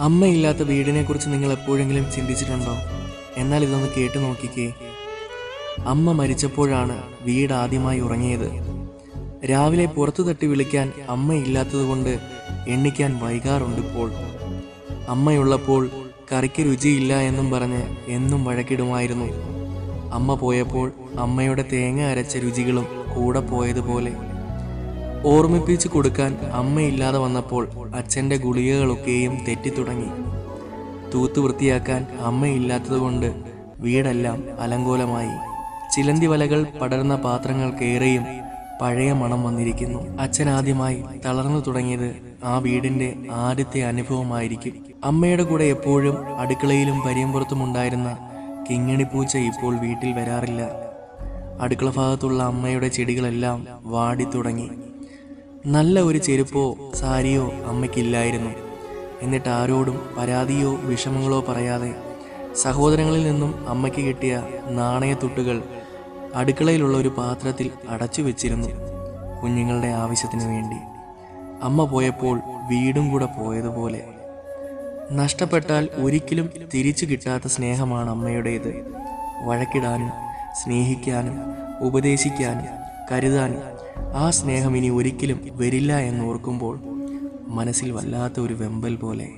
അമ്മയില്ലാത്ത വീടിനെക്കുറിച്ച് നിങ്ങൾ എപ്പോഴെങ്കിലും ചിന്തിച്ചിട്ടുണ്ടോ? എന്നാൽ ഇതൊന്ന് കേട്ടു നോക്കിക്കേ. അമ്മ മരിച്ചപ്പോഴാണ് വീട് ആദ്യമായി ഉറങ്ങിയത്. രാവിലെ പുറത്തു തട്ടി വിളിക്കാൻ അമ്മയില്ലാത്തതുകൊണ്ട് എണ്ണിക്കാൻ വൈകാറുണ്ട് ഇപ്പോൾ അമ്മയുള്ളപ്പോൾ കറിക്ക് രുചിയില്ല എന്നും പറഞ്ഞ് എന്നും വഴക്കിടുമായിരുന്നു. അമ്മ പോയപ്പോൾ അമ്മയുടെ തേങ്ങ അരച്ച രുചികളും കൂടെ പോയതുപോലെ. ഓർമ്മിപ്പിച്ചു കൊടുക്കാൻ അമ്മയില്ലാതെ വന്നപ്പോൾ അച്ഛന്റെ ഗുളികകളൊക്കെയും തെറ്റിത്തുടങ്ങി തൂത്ത് വൃത്തിയാക്കാൻ അമ്മയില്ലാത്തതുകൊണ്ട് വീടെല്ലാം അലങ്കോലമായി. ചിലന്തി വലകൾ പടർന്ന പാത്രങ്ങൾക്കേറെയും പഴയ മണം വന്നിരിക്കുന്നു. അച്ഛൻ ആദ്യമായി തളർന്നു തുടങ്ങിയത് ആ വീടിന്റെ ആദ്യത്തെ അനുഭവമായിരിക്കും. അമ്മയുടെ കൂടെ എപ്പോഴും അടുക്കളയിലും പരിയമ്പുറത്തും ഉണ്ടായിരുന്ന കിങ്ങിണിപ്പൂച്ച ഇപ്പോൾ വീട്ടിൽ വരാറില്ല. അടുക്കള ഭാഗത്തുള്ള അമ്മയുടെ ചെടികളെല്ലാം വാടിത്തുടങ്ങി നല്ല ഒരു ചെരുപ്പോ സാരിയോ അമ്മയ്ക്കില്ലായിരുന്നു. എന്നിട്ട് ആരോടും പരാതിയോ വിഷമങ്ങളോ പറയാതെ സഹോദരങ്ങളിൽ നിന്നും അമ്മയ്ക്ക് കിട്ടിയ നാണയത്തുട്ടുകൾ അടുക്കളയിലുള്ള ഒരു പാത്രത്തിൽ അടച്ചു വെച്ചിരുന്നു കുഞ്ഞുങ്ങളുടെ ആവശ്യത്തിന് വേണ്ടി. അമ്മ പോയപ്പോൾ വീടും കൂടെ പോയതുപോലെ. നഷ്ടപ്പെട്ടാൽ ഒരിക്കലും തിരിച്ചു കിട്ടാത്ത സ്നേഹമാണ് അമ്മയുടേത്. വഴക്കിടാനും സ്നേഹിക്കാനും ഉപദേശിക്കാനും കരുതാനും ആ സ്നേഹം ഇനി ഒരിക്കലും വരില്ല എന്നോർക്കുമ്പോൾ മനസ്സിൽ വല്ലാത്ത ഒരു വെമ്പൽ പോലെ